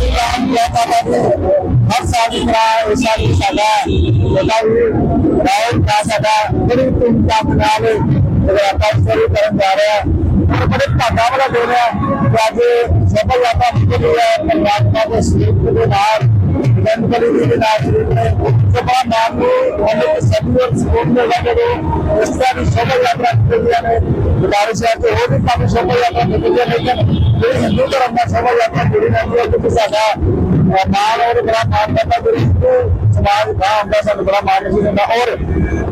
ਸ਼੍ਰੀ ਰਾਮ ਜੈਤਾ ਬਾਬੂ ਹਰ ਸਾਲ ਦੀ ਤਰ੍ਹਾਂ ਇਸ ਸਾਲ ਵੀ ਸਾਡਾ ਬਤਾ ਵੀ ਰਾਉਲ ਦਾ ਸਾਡਾ ਬੜੀ ਧੂਮਧਾਮ ਨਾਲ ਜਗਰਾਤਾ ਸ਼ੁਰੂ ਕਰਨ ਜਾ ਰਿਹਾ ਹੈ ਬੜੇ ਭਾਗਾ ਵਾਲਾ ਦਿਨ ਹੈ ਕਿ ਅੱਜ ਸਫਲ ਯਾਤਰਾ ਨਿਕਲੀ ਹੈ ਪਰਮਾਤਮਾ ਦੇ ਸਰੂਪ ਦੇ ਨਾਲ ਗੰਗਲੀ ਜੀ ਦੇ ਨਾਲ ਸ਼ਰੀਕ ਨੇ ਸਭਾ ਨਾਮ ਨੂੰ ਉਹਨੇ ਸਭੀ ਔਰ ਸਕੂਨ ਦੇ ਲੱਗੋ ਇਸ ਤਰ੍ਹਾਂ ਦੀ ਸਫਲ ਯਾਤਰਾ ਨਿਕਲੀਆਂ ਨੇ। ਗੁਰਦਾਰੇ ਸਾਹਿਬ ਤੇ ਹੋਰ ਵੀ ਕਾਫੀ ਸਫਲ ਯਾਤਰਾ ਔਰ ਬੜਾ ਮਾਣ ਕਰਦਾ ਜਿਹੜੀ ਹਿੰਦੂ ਸਮਾਜ ਦਾ ਹੁੰਦਾ, ਸਾਨੂੰ ਬੜਾ ਮਾਣ ਨਹੀਂ ਦਿੰਦਾ ਔਰ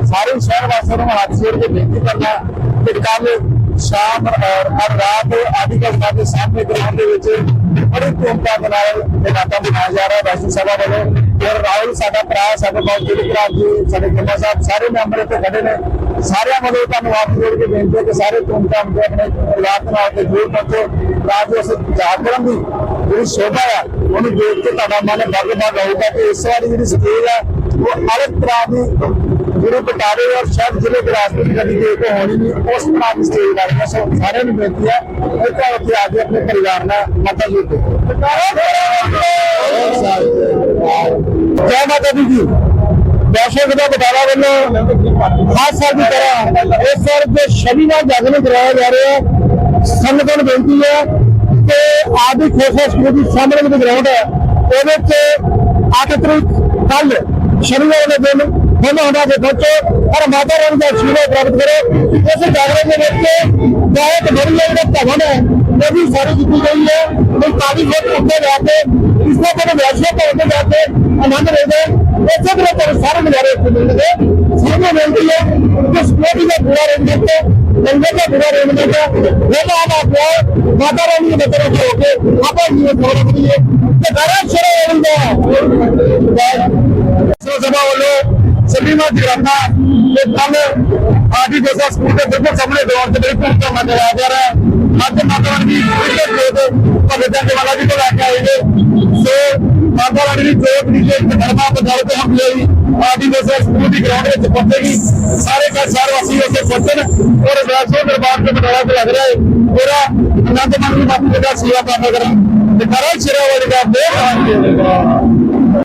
ਸਾਰੇ ਸ਼ਹਿਰ ਵਾਸੀਆਂ ਨੂੰ ਹੱਥ ਜੋੜ ਕੇ ਬੇਨਤੀ ਕਰਨਾ ਕਿ ਕੱਲ ਸ਼ਾਮ ਔਰ ਹਰ ਰਾਤ ਆਦਿਕਲ ਦੇ ਸਾਹਮਣੇ ਗਰਾਊਂਡ ਦੇ ਵਿੱਚ ਬੜੀ ਧੂਮਧਾਮ ਨਾਲ ਇਹ ਨਾਟਕ ਮਨਾਇਆ ਜਾ ਰਿਹਾ ਵੈਸ਼ਨੂ ਸਭਾ ਵੱਲੋਂ ਔਰ ਰਾਹੁਲ, ਸਾਡਾ ਭਰਾ, ਸਾਡੇ ਬਹੁਤ ਭਰਾ ਜੀ ਸਾਡੇ ਜੱਮਾ ਸਾਹਿਬ ਸਾਰੇ ਮੈਂਬਰ ਇੱਥੇ ਖੜੇ ਨੇ। ਸਾਰਿਆਂ ਵੱਲੋਂ ਤੁਹਾਨੂੰ ਆਪ ਜੋੜ ਕੇ ਬੇਨਤੀ ਹੈ ਕਿ ਸਾਰੇ ਧੂਮਧਾਮ ਦੇ ਆਪਣੇ ਪਰਿਵਾਰ ਦੇ ਨਾਲ ਤੇ ਜੁੜ ਪਹੁੰਚੋ। ਤਾਂ ਜੋ ਅਸੀਂ ਜਾਗਰਣ ਦੀ ਜਿਹੜੀ ਸ਼ੋਭਾ ਆ, ਉਹਨੂੰ ਦੇਖ ਕੇ ਤੁਹਾਡਾ ਮਨ ਬੱਗ ਬੱਗ ਹੋਊਗਾ। ਕਿ ਇਸ ਵਾਰੀ ਜਿਹੜੀ ਸਟੇਜ ਹੈ ਉਹ ਅਲੱਗ ਤਰ੍ਹਾਂ ਦੀ ਜਿਹੜੇ ਬਟਾਲੇ ਔਰ ਸ਼ਾਇਦ ਜ਼ਿਲ੍ਹੇ ਬਿਲਾਸਪੁਰ ਦੀ ਕਦੀ ਦੇਖ ਕੇ ਹੋਣੀ ਨਹੀਂ, ਉਸ ਤਰ੍ਹਾਂ ਦੀ ਸਟੇਜ ਲੱਗ ਸੋ ਸਾਰਿਆਂ ਨੂੰ ਬੇਨਤੀ ਹੈ ਇੱਥੇ ਉੱਥੇ ਆ ਕੇ ਆਪਣੇ ਪਰਿਵਾਰ ਨਾਲ ਮਾਤਾ ਜੀ ਦੇ ਜੈ। ਮਾਤਾ ਦਰਸ਼ਕ ਦਾ ਬਟਾਲਾ ਵੱਲੋਂ ਹਰ ਸਾਲ ਦੀ ਤਰ੍ਹਾਂ ਇਸ ਸਾਲ ਦੇ ਸ਼ਨੀਵਾਰ ਜਾਗਰਣ ਕਰਾਇਆ ਜਾ ਰਿਹਾ ਹੈ, ਸੰਗਤਾਂ ਨੂੰ ਬੇਨਤੀ ਹੈ ਕਿ ਆਦਿ ਖੋਸਾ ਸਕੂਲ ਦੀ ਸਾਹਮਣੇ ਜਿਹੜੀ ਗਰਾਊਂਡ ਹੈ। ਉਹਦੇ ਤੇ 8 ਤਰੀਕ ਕੱਲ ਸ਼ਨੀਵਾਰ ਦੇ ਦਿਨ ਹੁਣ ਹੁੰਦਾ ਜੇ ਬੱਚੋ ਔਰ ਮਾਤਾ ਰਾਣੀ ਦਾ ਆਸ਼ੀਰਵਾਦ ਪ੍ਰਾਪਤ ਕਰੋ। ਇਸ ਜਾਗਰਣ ਦੇ ਵਿੱਚ ਬਹੁਤ ਵਧੀਆ ਜਿਹੜਾ ਭਵਨ ਹੈ ਉਹ ਵੀ ਸਾਰੀ ਕੀਤੀ ਗਈ ਹੈ, ਉਹ ਕਾਫੀ ਉੱਤੇ ਜਾ ਕੇ, ਇਸ ਤੋਂ ਬਾਅਦ ਵੈਸ਼ਨੋ ਭਵਨ ਤੇ ਜਾ ਕੇ ਆਨੰਦ ਲੈਂਦੇ ਇਸੇ ਤਰ੍ਹਾਂ ਤੁਹਾਨੂੰ ਸਾਰੇ ਨਜ਼ਾਰੇ ਇੱਥੇ ਮਿਲਣਗੇ। ਸਾਨੂੰ ਮਿਲਦੀ ਹੈ ਕਿ ਸਪੋਰਟ ਦਾ ਪੂਰਾ ਰੇਂਜ ਤੇ ਲੰਗਰ ਦਾ ਪੂਰਾ ਰੇਂਜ ਤੇ ਉਹ ਆਪ ਆਪੋ ਮਾਤਾ ਰਾਣੀ ਦੇ ਬਤਰੇ ਹੋ ਕੇ, ਆਪਾਂ ਜੀ ਗੌਰਵ ਕਰੀਏ ਤੇ ਦਰਾ ਸ਼ਰੇ ਦਾ ਸੋ ਸਭਾ ਵੱਲੋਂ ਸਭੀਮਾ ਜਗਰਾਤਾ ਤੇ ਕੱਲ ਆਦੀ ਦੇਸਾ ਸਕੂਲ ਦੇ ਬਿਲਕੁਲ ਸਾਹਮਣੇ ਦੌਰ ਤੇ ਬਿਲਕੁਲ ਕੰਮ ਕਰਾਇਆ ਜਾ ਰਿਹਾ ਅੱਜ ਮਾਤਾ ਰਾਣੀ ਦੀ ਪੂਰੀ ਜੋਤ ਭਗਤ ਦੇ ਵਾਲਾ ਜੀ ਤੋਂ ਲੈ ਕੇ ਆਏ ਨੇ। ਸੋ ਮਾਤਾ ਰਾਣੀ ਦੀ ਜੋਤ ਦੀ ਜੇ ਧਰਮਾ ਬਦਲ ਕੇ ਹਮ ਲਈ ਆਦੀ ਦੇਸਾ ਸਕੂਲ ਦੀ ਗਰਾਊਂਡ ਵਿੱਚ ਪਹੁੰਚੇਗੀ ਸਾਰੇ ਘਰ ਸਾਰ ਵਾਸੀ ਉੱਥੇ ਪਹੁੰਚਣ ਔਰ ਵੈਸੋ ਦਰਬਾਰ ਤੇ ਬਟਾਲਾ ਤੇ ਲੱਗ ਰਿਹਾ ਹੈ। ਪੂਰਾ ਅਨੰਦ ਮਨ ਦੀ ਮਾਤਾ ਦਾ ਸੇਵਾ ਕਰਨਾ ਕਰਾਂ ਤੇ ਕਰਾਂ ਸ਼ਿਰਾ ਵਾਲੀ ਦਾ ਬਹੁਤ